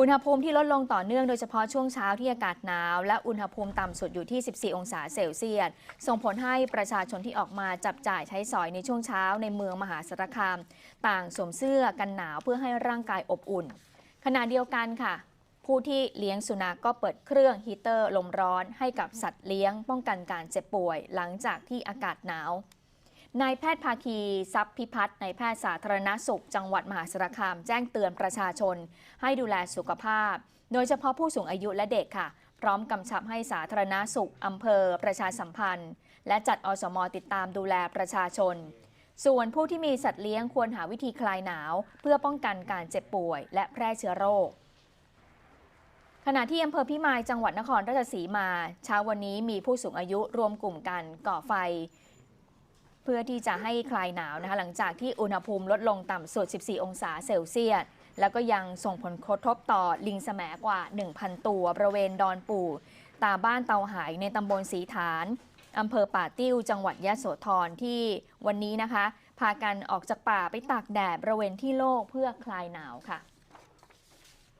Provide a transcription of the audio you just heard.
อุณหภูมิที่ลดลงต่อเนื่องโดยเฉพาะช่วงเช้าที่อากาศหนาว และอุณหภูมิต่ำสุดอยู่ที่ 14 องศาเซลเซียส ส่งผลให้ประชาชนที่ออกมาจับจ่ายใช้สอยในช่วงเช้าในเมืองมหาสารคาม ต่างสวมเสื้อกันหนาวเพื่อให้ร่างกายอบอุ่น ขณะเดียวกันค่ะ ผู้ที่เลี้ยงสุนัขกก็เปิดเครื่องฮีเตอร์ลมร้อนให้กับสัตว์เลี้ยงป้องกันการเจ็บป่วย หลังจากที่อากาศหนาว นายแพทย์ภาคีทรัพย์พิพัฒน์นายแพทย์สาธารณสุข จังหวัดมหาสารคามแจ้งเตือนประชาชน ให้ดูแลสุขภาพ โดยเฉพาะผู้สูงอายุและเด็กค่ะ พร้อมกำชับให้สาธารณสุขอำเภอ ประชาสัมพันธ์ และจัดอสมติดตามดูแลประชาชน ส่วนผู้ที่มีสัตว์เลี้ยงควรหาวิธีคลายหนาว เพื่อป้องกันการเจ็บป่วย และแพร่เชื้อโรคขณะที่อำเภอพิมายจังหวัดนครราชสีมา เช้าวันนี้มีผู้สูงอายุรวมกลุ่มกันก่อไฟ พื่อที่จะให้คลายหนาวนะคะหลังจากที่อุณหภูมิลดลงต่ำสุด 14 องศาเซลเซียส แล้วก็ยังส่งผลกระทบต่อลิงแสมกว่า 1,000 ตัว บริเวณดอนปู่ ตาบ้านเตาหายในตำบลสีฐานอำเภอป่าติ้ว จังหวัดยะโสธรที่วันนี้นะคะ พากันออกจากป่าไปตากแดดบริเวณที่โล่งเพื่อคลายหนาวค่ะ